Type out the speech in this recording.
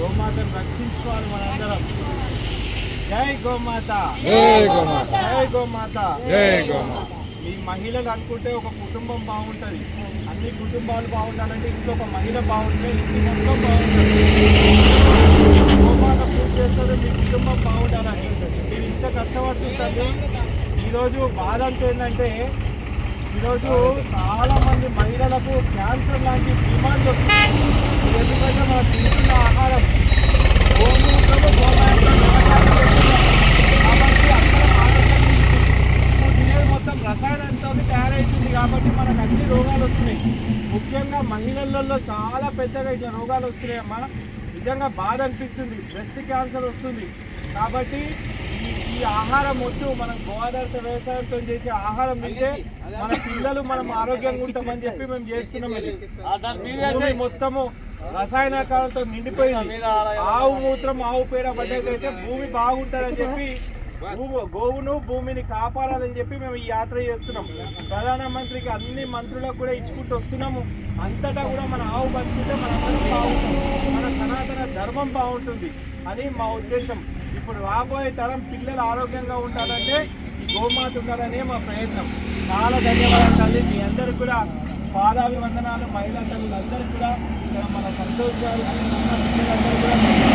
గోమాతను రక్షించుకోవాలి మనందరం. జై గోమాత. జై గోమాత. జై గోమాత. జై గోమాత. ఈ మహిళలు అనుకుంటే ఒక కుటుంబం బాగుంటది. అన్ని కుటుంబాలు బాగుండాలంటే ఇంకొక మహిళ బాగుంటే ఇంటి మొత్తం బాగుంటుంది. ఈరోజు బాధ అంతా ఏంటంటే ఈరోజు చాలామంది మహిళలకు క్యాన్సర్ లాంటి డిమాండ్ వస్తుంది ఎందుకంటే మనం తింటున్న ఆహారం గోమూత్రము కాబట్టి అక్కడ తినేది మొత్తం రసాయనంతో తయారైతుంది కాబట్టి మనకు అన్ని రోగాలు వస్తున్నాయి. ముఖ్యంగా మహిళలలో చాలా పెద్దగా ఇట్లా రోగాలు వస్తున్నాయి అమ్మా నిజంగా బాధ అనిపిస్తుంది. బ్రెస్ట్ క్యాన్సర్ వస్తుంది. కాబట్టి ఈ ఆహారం వద్దు మనం గోదావరి వ్యవసాయంతో చేసే ఆహారం తింటే మన పిల్లలు మనం ఆరోగ్యంగా ఉంటామని చెప్పి మేము చేస్తున్నాం ఇది మొత్తము రసాయనకాలతో నిండిపోయింది. ఆవు మూత్రం ఆవు పేడ పడ్డదైతే భూమి బాగుంటుందని చెప్పి గోవును భూమిని కాపాడాలని చెప్పి మేము ఈ యాత్ర చేస్తున్నాం. ప్రధానమంత్రికి అన్ని మంత్రులకు కూడా ఇచ్చుకుంటూ వస్తున్నాము. అంతటా కూడా మన ఆవు బతుకుంటే మన అందరం బాగుంటాం మన సనాతన ధర్మం బాగుంటుంది అని మా ఉద్దేశం. ఇప్పుడు రాబోయే తరం పిల్లలు ఆరోగ్యంగా ఉండాలంటే ఈ గోమాత ఉండాలనే మా ప్రయత్నం. చాలా ధన్యవాదాలు తల్లి. మీ అందరికి కూడా పాదాభివందనాలు. మహిళా తల్లులందరికీ కూడా మన సంతోషాలు కూడా